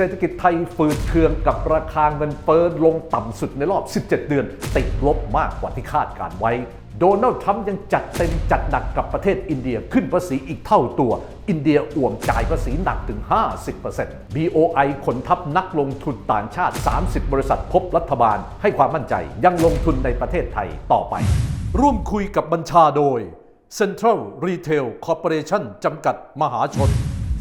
เศรษฐกิจไทยฝืดเคืองกับราคาเงินเฟ้อลงต่ำสุดในรอบ 17 เดือน ติดลบมากกว่าที่คาดการไว้ โดนัลด์ทรัมป์ยังจัดเต็มจัดหนักกับประเทศอินเดียขึ้นภาษีอีกเท่าตัว อินเดียอ่วมจ่ายภาษีหนักถึง 50% BOI ขนทัพนักลงทุนต่างชาติ 30 บริษัทพบรัฐบาล ให้ความมั่นใจยังลงทุนในประเทศไทยต่อไป ร่วมคุยกับบัญชาโดย Central Retail Corporation จำกัดมหาชน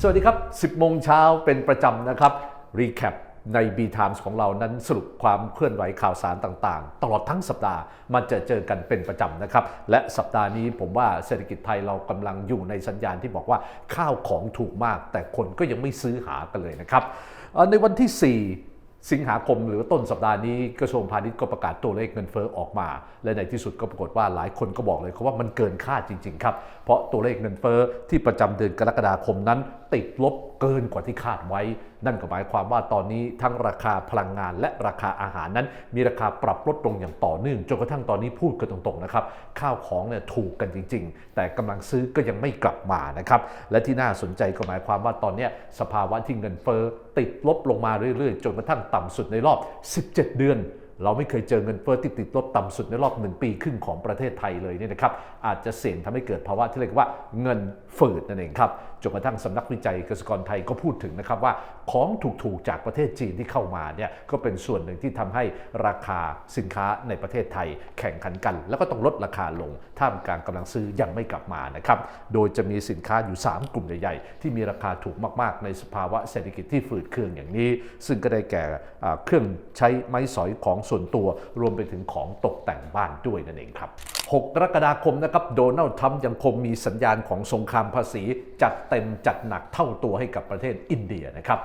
สวัสดีครับ 10 โมงเช้าเป็นประจำนะครับ รีแคปใน B Times ของเรานั้นสรุปความเคลื่อนไหวข่าวสารต่างๆ ตลอดทั้งสัปดาห์มันจะเจอกันเป็นประจำนะครับ และสัปดาห์นี้ผมว่าเศรษฐกิจไทยเรากำลังอยู่ในสัญญาณที่บอกว่าข้าวของถูกมาก แต่คนก็ยังไม่ซื้อหากันเลยนะครับ ในวันที่ 4สิงหาคมหรือต้นสัปดาห์นี้กระทรวงพาณิชย์ก็ประกาศตัวเลขเงินเฟ้อออกมา และในที่สุดก็ปรากฏว่าหลายคนก็บอกเลยครับว่ามันเกินคาดจริง ๆ ครับ เพราะตัวเลขเงินเฟ้อที่ประจำเดือนกรกฎาคมนั้นติดลบเกินกว่าที่คาดไว้ นั่นก็หมายความว่าตอนนี้ทั้งราคาพลังงานและราคาอาหารนั้น มีราคาปรับลดลงอย่างต่อเนื่องจนกระทั่งตอนนี้พูดกันตรงๆนะครับข้าวของเนี่ยถูกกันจริง ๆ แต่กำลังซื้อก็ยังไม่กลับมานะครับและที่น่าสนใจก็หมายความว่าตอนนี้สภาวะที่เงินเฟ้อติดลบลงมาเรื่อยๆ จนกระทั่งต่ำสุดในรอบ 17 เดือน เราไม่เคยเจอเงินเฟ้อที่ติดลบต่ำสุดในรอบหนึ่งปีครึ่งของประเทศไทยเลยเนี่ยนะครับอาจจะเสี่ยงทำให้เกิดภาวะที่เรียกว่าเงินฝืดนั่นเองครับจนกระทั่งสำนักวิจัยเกษตรกรไทยก็พูดถึงนะครับว่าของถูกๆจากประเทศจีนที่เข้ามาเนี่ยก็เป็นส่วนหนึ่งที่ทำให้ราคาสินค้าในประเทศไทย แข่งขันกัน แล้วก็ต้องลดราคาลงท่ามกลางกำลังซื้อยังไม่กลับมานะครับโดยจะมีสินค้าอยู่ 3 กลุ่มใหญ่ๆ ที่มีราคาถูกมากๆ ในสภาวะเศรษฐกิจที่ฝืดเคืองอย่างนี้ ซึ่งก็ได้แก่เครื่องใช้ไม้สอยของส่วนตัวรวมไปถึงของตกแต่งบ้านด้วยนั่นเองครับ 6 กรกฎาคมนะครับโดนัลด์ทรัมป์ยังคงมีสัญญาณของสงครามภาษี จัดเต็มจัดหนักเท่าตัวให้กับประเทศอินเดียนะครับ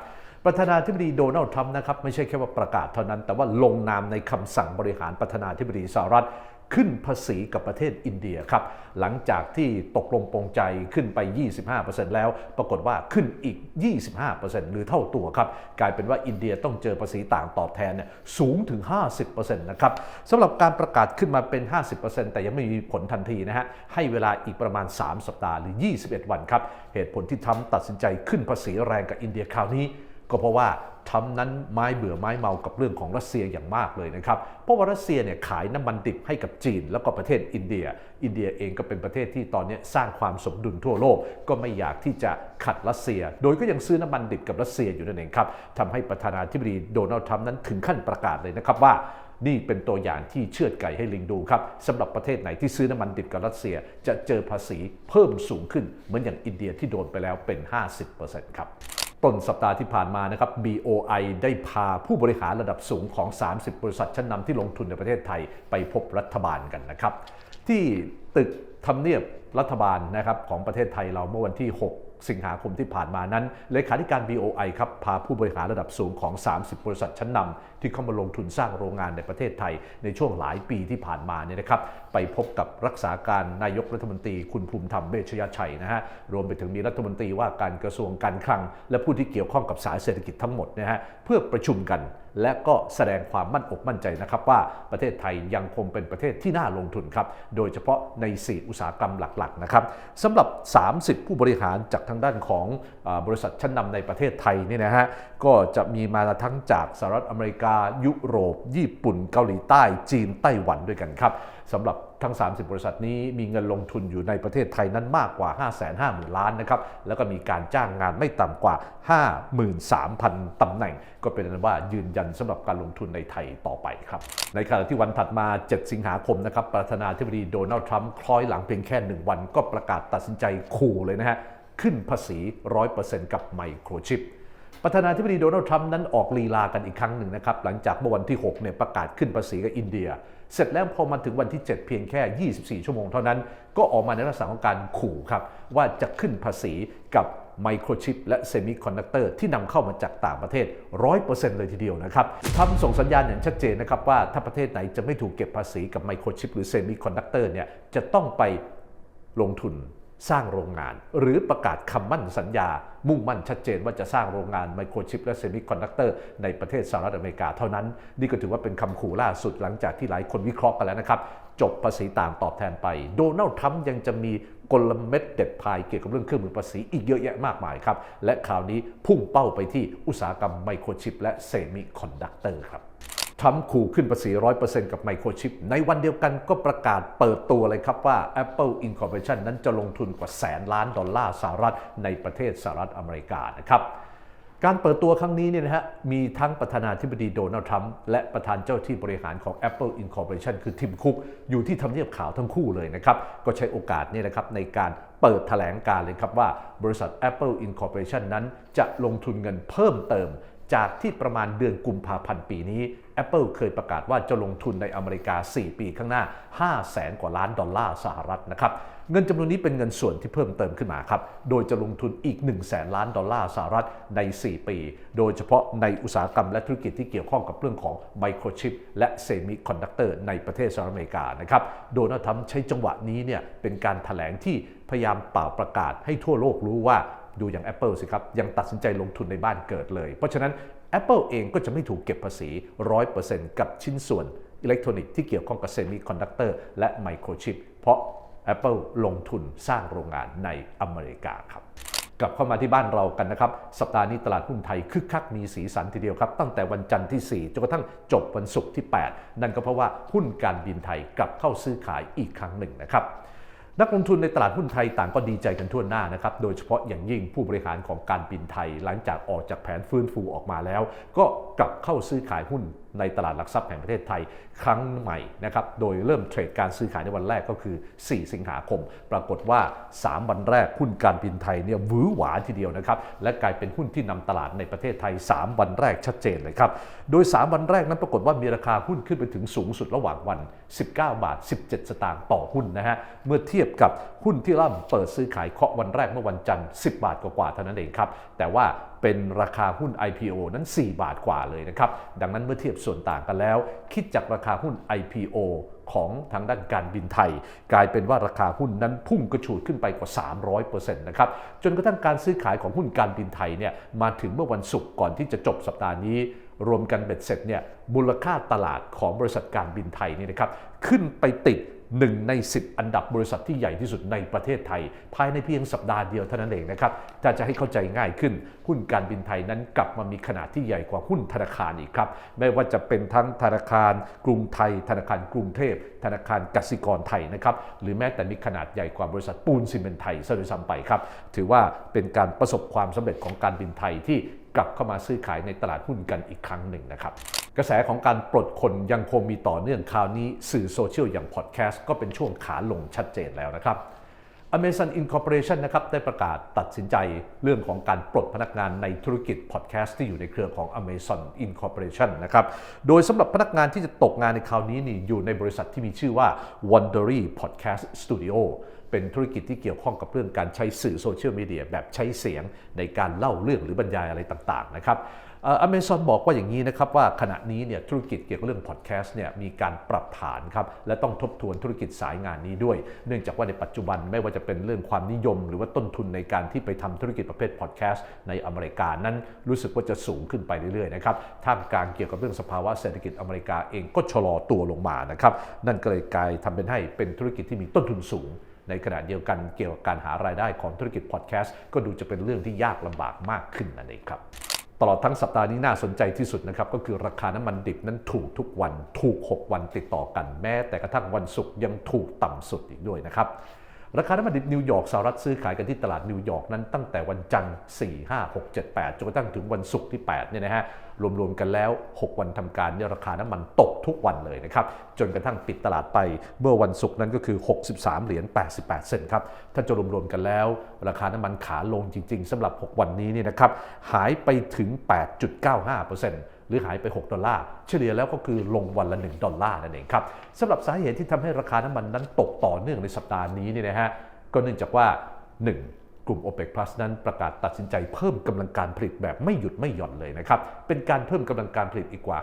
ประธานาธิบดีโดนัลด์ทรัมป์นะครับไม่ใช่แค่ว่าประกาศเท่านั้น แต่ว่าลงนามในคำสั่งบริหารประธานาธิบดีสหรัฐ ขึ้นภาษีกับประเทศอินเดียครับ หลังจากที่ตกลงปรงใจขึ้นไป 25%แล้ว ปรากฏว่าขึ้นอีก 25%หรือเท่าตัวครับ กลายเป็นว่าอินเดียต้องเจอภาษีต่างตอบแทนเนี่ยสูงถึง 50%นะครับสำหรับการประกาศขึ้นมาเป็น 50%แต่ยังไม่มีผลทันทีนะฮะ ให้เวลาอีกประมาณ 3 สัปดาห์หรือ 21 วันครับ เหตุผลที่ทำตัดสินใจขึ้นภาษีแรงกับอินเดียคราวนี้ ก็เพราะว่า ทำนั้นไม้เบื่อไม้เมากับเรื่องของรัสเซียอย่างมากเลยนะครับ เพราะว่ารัสเซียเนี่ยขายน้ำมันดิบให้กับจีน แล้วก็ประเทศอินเดีย อินเดียเองก็เป็นประเทศที่ตอนนี้สร้างความสมดุลทั่วโลก ก็ไม่อยากที่จะขัดรัสเซีย โดยก็ยังซื้อน้ำมันดิบกับรัสเซียอยู่นั่นเองครับทำให้ประธานาธิบดีโดนัลด์ทรัมป์นั้นถึงขั้นประกาศเลยนะครับว่านี่เป็นตัวอย่างที่เชือดไก่ให้ลิงดูครับสำหรับประเทศไหนที่ซื้อน้ำมันดิบกับรัสเซีย จะเจอภาษีเพิ่มสูงขึ้นเหมือนอย่างอินเดียที่โดนไปแล้วเป็น 50%ครับ ต้นสัปดาห์ที่ผ่านมานะครับ BOI ได้พาผู้บริหารระดับสูงของ 30 บริษัทชั้นนำที่ลงทุนในประเทศไทยไปพบรัฐบาลกันนะครับ ที่ตึกทำเนียบรัฐบาลนะครับของประเทศไทยเราเมื่อวันที่ 6 สิงหาคมที่ผ่านมานั้นเลขาธิการ BOI ครับพาผู้บริหารระดับสูงของ 30 บริษัทชั้นนำที่เข้ามาลงทุนสร้างโรงงานในประเทศไทย ในช่วงหลายปีที่ผ่านมาเนี่ยนะครับไปพบกับรักษาการนายกรัฐมนตรีคุณภูมิธรรมเวชยชัยนะฮะรวมไปถึงมีรัฐมนตรีว่าการกระทรวงการคลัง และผู้ที่เกี่ยวข้องกับสายเศรษฐกิจทั้งหมดนะฮะเพื่อประชุมกัน และก็แสดงความมั่นอกมั่นใจนะครับว่าประเทศไทยยังคงเป็นประเทศที่น่าลงทุนครับ โดยเฉพาะใน 4 อุตสาหกรรมหลักๆนะครับสำหรับ 30 ผู้บริหารจากทางด้านของบริษัทชั้นนำในประเทศไทยนี่นะฮะก็จะมีมาทั้งจากสหรัฐอเมริกา ยุโรป ญี่ปุ่น เกาหลีใต้ จีนไต้หวันด้วยกันครับสำหรับ ทั้ง 30 บริษัทนี้มีเงินลงทุนอยู่ในประเทศไทยนั้นมากกว่า 5 5 0 0 0 0 ล้านนะครับ แล้วก็มีการจ้างงานไม่ต่ำกว่า 53,000 ตำแหน่ง ก็เป็นอันว่ายืนยันสำหรับการลงทุนในไทยต่อไปครับ ในขณะที่วันถัดมา 7 สิงหาคมนะครับ ประธานาธิบดีโดนัลด์ทรัมป์คล้อยหลังเพียงแค่ 1 วัน ก็ประกาศตัดสินใจขู่เลยนะฮะ ขึ้นภาษี 100%กับไมโครชิปประธานาธิบดีโดนัลด์ทรัมป์นั้นออกลีลากันอีกครั้งหนึ่งนะครับ หลังจากเมื่อวันที่ 6 เนี่ยประกาศขึ้นภาษีกับอินเดีย เสร็จแล้วพอมาถึงวันที่ 7 เพียงแค่ 24 ชั่วโมงเท่านั้น ก็ออกมาในลักษณะของการขู่ครับว่าจะขึ้นภาษีกับไมโครชิปและเซมิคอนดักเตอร์ที่นำเข้ามาจากต่างประเทศ 100%เลยทีเดียวนะครับทำส่งสัญญาณอย่างชัดเจนนะครับว่าถ้าประเทศไหนจะไม่ถูกเก็บภาษีกับไมโครชิปหรือเซมิคอนดักเตอร์เนี่ยจะต้องไปลงทุน สร้างโรงงาน หรือประกาศคำมั่นสัญญา มุ่งมั่นชัดเจนว่าจะสร้างโรงงานไมโครชิปและเซมิคอนดักเตอร์ในประเทศสหรัฐอเมริกาเท่านั้น นี่ก็ถือว่าเป็นคำขู่ล่าสุดหลังจากที่หลายคนวิเคราะห์กันแล้วนะครับ จบภาษีต่างตอบแทนไป โดนัลด์ทรัมป์ยังจะมีกลเม็ดเด็ดพายเกี่ยวกับเรื่องเครื่องมือภาษีอีกเยอะแยะมากมายครับ และคราวนี้พุ่งเป้าไปที่อุตสาหกรรมไมโครชิปและเซมิคอนดักเตอร์ครับ ทรัมป์ขู่ขึ้นภาษี 100%กับไมโครชิป ในวันเดียวกันก็ประกาศเปิดตัวเลยครับว่า Apple Incorporation นั้นจะลงทุนกว่าแสนล้านดอลลาร์สหรัฐในประเทศสหรัฐอเมริกานะครับการเปิดตัวครั้งนี้เนี่ยนะฮะมีทั้งประธานาธิบดีโดนัลด์ทรัมป์และประธานเจ้าที่บริหารของ Apple Incorporation คือทิมคุก อยู่ที่ทำเนียบขาวทั้งคู่เลยนะครับ ก็ใช้โอกาสนี้นะครับในการเปิดแถลงการเลยครับว่า บริษัท Apple Incorporation นั้นจะลงทุนเงินเพิ่มเติม จากที่ประมาณเดือนกุมภาพันธ์ปีนี้ Apple เคยประกาศว่าจะลงทุนในอเมริกา 4 ปีข้างหน้า5แสนกว่าล้านดอลลาร์สหรัฐนะครับเงินจำนวนนี้เป็นเงินส่วนที่เพิ่มเติมขึ้นมาครับ โดยจะลงทุนอีก1แสนล้านดอลลาร์สหรัฐใน 4 ปี โดยเฉพาะในอุตสาหกรรมและธุรกิจที่เกี่ยวข้องกับเรื่องของไมโครชิปและเซมิคอนดักเตอร์ในประเทศสหรัฐอเมริกานะครับโดนัลด์ทรัมป์ใช้จังหวะนี้เนี่ยเป็นการถแถลงที่พยายามเป่าประกาศให้ทั่วโลกรู้ว่าดูอย่าง Apple สิครับ ยังตัดสินใจลงทุนในบ้านเกิดเลย เพราะฉะนั้น Apple เองก็จะไม่ถูกเก็บภาษี 100%กับชิ้นส่วนอิเล็กทรอนิกส์ที่เกี่ยวข้องกับเซมิคอนดักเตอร์และไมโครชิปเพราะ Apple ลงทุนสร้างโรงงานในอเมริกาครับกลับเข้ามาที่บ้านเรากันนะครับ สัปดาห์นี้ตลาดหุ้นไทยคึกคักมีสีสันทีเดียวครับ ตั้งแต่วันจันทร์ที่ 4 จนกระทั่งจบวันศุกร์ที่ 8 นั่นก็เพราะว่าหุ้นการบินไทยกลับเข้าซื้อขายอีกครั้งหนึ่งนะครับ นักลงทุนในตลาดหุ้นไทยต่างก็ดีใจกันทั่วหน้านะครับ โดยเฉพาะอย่างยิ่งผู้บริหารของการบินไทย หลังจากออกจากแผนฟื้นฟูออกมาแล้ว ก็กลับเข้าซื้อขายหุ้นในตลาดหลักทรัพย์แห่งประเทศไทยครั้งใหม่นะครับ โดยเริ่มเทรดการซื้อขายในวันแรกก็คือ 4 สิงหาคม ปรากฏว่า 3 วันแรกหุ้นการบินไทยเนี่ยวือหวาทีเดียวนะครับ และกลายเป็นหุ้นที่นำตลาดในประเทศไทย 3 วันแรกชัดเจนเลยครับ โดย 3 วันแรกนั้นปรากฏว่ามีราคาหุ้นขึ้นไปถึงสูงสุดระหว่างวัน 19 บาท 17 สตางค์ต่อหุ้นนะฮะ เมื่อเทียบกับหุ้นที่เริ่มเปิดซื้อขายเคาะวันแรกเมื่อวันจันทร์ 10 บาทกว่าๆเท่านั้นเองครับ แต่ว่า เป็นราคาหุ้น IPO นั้น 4 บาทกว่าเลยนะครับ ดังนั้นเมื่อเทียบส่วนต่างกันแล้ว คิดจากราคาหุ้น IPO ของทางด้านการบินไทย กลายเป็นว่าราคาหุ้นนั้นพุ่งกระฉูดขึ้นไปกว่า 300%นะครับจนกระทั่งการซื้อขายของหุ้นการบินไทยเนี่ยมาถึงเมื่อวันศุกร์ก่อนที่จะจบสัปดาห์นี้ รวมกันเบ็ดเสร็จเนี่ยมูลค่าตลาดของบริษัทการบินไทยนี่นะครับขึ้นไปติด หนึ่งใน 10 อันดับบริษัทที่ใหญ่ที่สุดในประเทศไทย ภายในเพียงสัปดาห์เดียวเท่านั้นเองนะครับถ้าจะให้เข้าใจง่ายขึ้น หุ้นการบินไทยนั้นกลับมามีขนาดที่ใหญ่กว่าหุ้นธนาคารอีกครับ ไม่ว่าจะเป็นทั้งธนาคารกรุงไทย ธนาคารกรุงเทพ ธนาคารกสิกรไทยนะครับหรือแม้แต่มีขนาดใหญ่กว่าบริษัทปูนซีเมนต์ไทยซะด้วยซ้ำไปครับถือว่าเป็นการประสบความสำเร็จของการบินไทยที่กลับเข้ามาซื้อขายในตลาดหุ้นกันอีกครั้งหนึ่งนะครับ กระแสของการปลดคนยังคงมีต่อเนื่องคราวนี้สื่อโซเชียลอย่างพอดแคสต์ก็เป็นช่วงขาลงชัดเจนแล้วนะครับ Amazon Incorporation นะครับได้ประกาศตัดสินใจเรื่องของการปลดพนักงานในธุรกิจพอดแคสต์ที่อยู่ในเครือของ Amazon Incorporation นะครับ โดยสำหรับพนักงานที่จะตกงานในคราวนี้นี่อยู่ในบริษัทที่มีชื่อว่า Wondery Podcast Studio เป็นธุรกิจที่เกี่ยวข้องกับเรื่องการใช้สื่อโซเชียลมีเดียแบบใช้เสียงในการเล่าเรื่องหรือบรรยายอะไรต่างๆนะครับ อเมซอนบอกว่าอย่างนี้นะครับว่าขณะนี้เนี่ยธุรกิจเกี่ยวกับเรื่องพอดแคสต์เนี่ยมีการปรับฐานครับและต้องทบทวนธุรกิจสายงานนี้ด้วย เนื่องจากว่าในปัจจุบันไม่ว่าจะเป็นเรื่องความนิยม หรือว่าต้นทุนในการที่ไปทำธุรกิจประเภทพอดแคสต์ในอเมริกานั้นรู้สึกว่าจะสูงขึ้นไปเรื่อยๆนะครับท่ามกลางเกี่ยวกับเรื่องสภาวะเศรษฐกิจอเมริกาเองก็ชะลอตัวลงมานะครับนั่นก็เลยกลายทำเป็นให้เป็นธุรกิจที่มีต้นทุนสูงในขณะเดียวกันเกี่ยวกับการหารายได้ของธุรกิจพอดแคสต์ก็ดูจะเป็นเรื่องที่ยากลำบากมากขึ้นนั่นเองครับ ตลอดทั้งสัปดาห์นี้น่าสนใจที่สุดนะครับ ก็คือราคาน้ำมันดิบนั้นถูกทุกวันถูก 6 วันติดต่อกันแม้ แต่กระทั่งวันศุกร์ยังถูกต่ำสุดอีกด้วยนะครับราคาน้ำมันดิบนิวยอร์กสหรัฐซื้อขายกันที่ตลาดนิวยอร์กนั้นตั้งแต่วันจันทร์4 5 6 7 8จนกระทั่งถึงวันศุกร์ที่8เนี่ยนะฮะ รวมๆกันแล้ว 6 วันทำการเนี่ยราคาน้ำมันตกทุกวันเลยนะครับ จนกระทั่งปิดตลาดไปเมื่อวันศุกร์นั้นก็คือ 63 เหรียญ 88 เซนต์ครับ ถ้าจะรวมๆกันแล้ว ราคาน้ำมันขาลงจริง ๆสำหรับ 6 วันนี้เนี่ยนะครับหายไปถึง 8.95%หรือหายไป 6 ดอลลาร์ เฉลี่ยแล้วก็คือลงวันละ 1 ดอลลาร์นั่นเองครับสำหรับสาเหตุที่ทำให้ราคาน้ำมันนั้นตกต่อเนื่องในสัปดาห์นี้เนี่ยนะฮะก็เนื่องจากว่า 1. กลุ่ม OPEC Plus นั้นประกาศตัดสินใจเพิ่มกำลังการผลิตแบบไม่หยุดไม่หย่อนเลยนะครับ เป็นการเพิ่มกำลังการผลิตอีกกว่า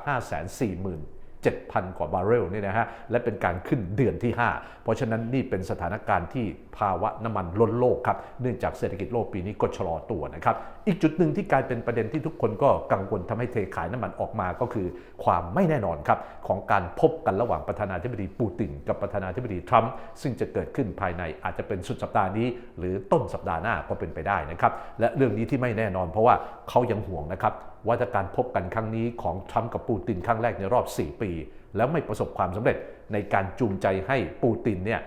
540,000 7,000 กว่าบาร์เรลนี่นะฮะและเป็นการขึ้นเดือนที่ 5 เพราะฉะนั้นนี่เป็นสถานการณ์ที่ภาวะน้ำมันล้นโลกครับเนื่องจากเศรษฐกิจโลกปีนี้ก็ชะลอตัวนะครับอีกจุดหนึ่งที่กลายเป็นประเด็นที่ทุกคนก็กังวลทำให้เทขายน้ำมันออกมาก็คือความไม่แน่นอนครับของการพบกันระหว่างประธานาธิบดีปูตินกับประธานาธิบดีทรัมป์ซึ่งจะเกิดขึ้นภายในอาจจะเป็นสุดสัปดาห์นี้ หรือต้นสัปดาห์หน้าก็เป็นไปได้นะครับและเรื่องนี้ที่ไม่แน่นอน เพราะว่าเขายังห่วงนะครับว่าถ้าการพบกันครั้งนี้ของทรัมป์กับปูตินครั้งแรกในรอบ 4 ปี แล้วไม่ประสบความสำเร็จในการจูงใจให้ปูตินเนี่ย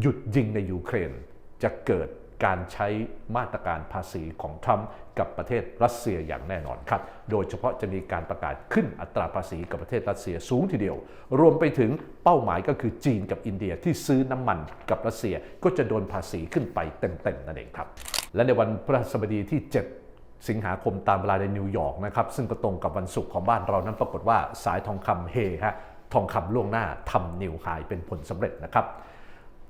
หยุดยิงในยูเครน จะเกิดการใช้มาตรการภาษีของทรัมป์กับประเทศรัสเซียอย่างแน่นอนครับ โดยเฉพาะจะมีการประกาศขึ้นอัตราภาษีกับประเทศรัสเซียสูงทีเดียว รวมไปถึงเป้าหมายก็คือจีนกับอินเดียที่ซื้อน้ำมันกับรัสเซียก็จะโดนภาษีขึ้นไปเต็มๆนั่นเองครับ และในวันพฤหัสบดีที่ 7 สิงหาคมตามเวลาในนิวยอร์กนะครับซึ่งก็ตรงกับวันศุกร์ของบ้านเรานั้นปรากฏว่าสายทองคำเฮฮะทองคำล่วงหน้าทำนิวไฮเป็นผลสำเร็จนะครับ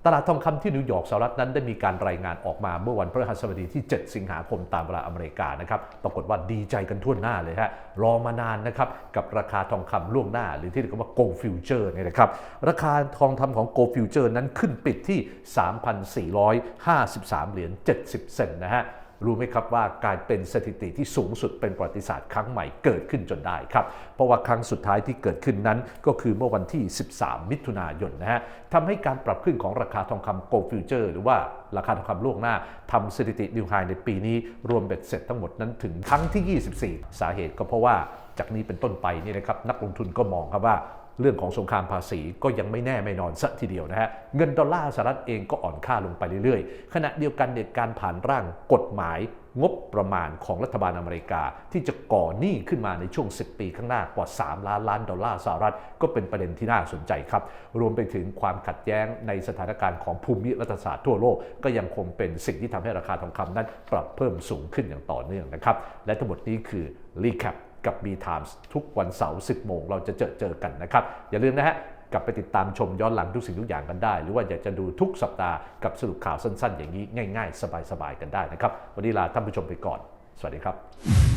ตลาดทองคำที่นิวยอร์กสหรัฐนั้นได้มีการรายงานออกมาเมื่อวันพฤหัสบดีที่ 7 สิงหาคมตามเวลาอเมริกานะครับ ปรากฏว่าดีใจกันทั่วหน้าเลยฮะ รอมานานนะครับ กับราคาทองคำล่วงหน้า หรือที่เรียกว่า gold future เนี่ยนะครับ ราคาทองคำของ gold future นั้นขึ้นปิดที่ 3,453 เหรียญ70 เซนต์นะฮะ รู้ไหมครับว่ากลายเป็นสถิติที่สูงสุดเป็นประวัติศาสตร์ครั้งใหม่เกิดขึ้นจนได้ครับ เพราะว่าครั้งสุดท้ายที่เกิดขึ้นนั้นก็คือเมื่อวันที่ 13 มิถุนายนนะฮะทำให้การปรับขึ้นของราคาทองคำ gold future หรือว่าราคาทองคำล่วงหน้าทำสถิตินิวไฮในปีนี้รวมเบ็ดเสร็จทั้งหมดนั้นถึงครั้งที่ 24 สาเหตุก็เพราะว่าจากนี้เป็นต้นไปนี่นะครับนักลงทุนก็มองครับว่า เรื่องของสงครามภาษีก็ยังไม่แน่ไม่นอนสักทีเดียวนะฮะ เงินดอลลาร์สหรัฐเองก็อ่อนค่าลงไปเรื่อยๆ ขณะเดียวกันเนี่ยการผ่านร่างกฎหมายงบประมาณของรัฐบาลอเมริกา ที่จะก่อหนี้ขึ้นมาในช่วง 10 ปีข้างหน้ากว่า 3 ล้านล้านดอลลาร์สหรัฐ ก็เป็นประเด็นที่น่าสนใจครับ รวมไปถึงความขัดแย้งในสถานการณ์ของภูมิรัฐศาสตร์ทั่วโลก ก็ยังคงเป็นสิ่งที่ทำให้ราคาทองคำนั้นปรับเพิ่มสูงขึ้นอย่างต่อเนื่องนะครับ และทั้งหมดนี้คือ recap กับ B Times ทุกวันเสาร์ 10 โมง เราจะเจอเจอกันนะครับ อย่าลืมนะฮะกลับไปติดตามชมย้อนหลังทุกสิ่งทุกอย่างกันได้ หรือว่าอยากจะดูทุกสัปดาห์กับสรุปข่าวสั้น ๆ อย่างนี้ง่าย ๆ สบายๆกันได้นะครับ วันนี้ลาท่านผู้ชมไปก่อน สวัสดีครับ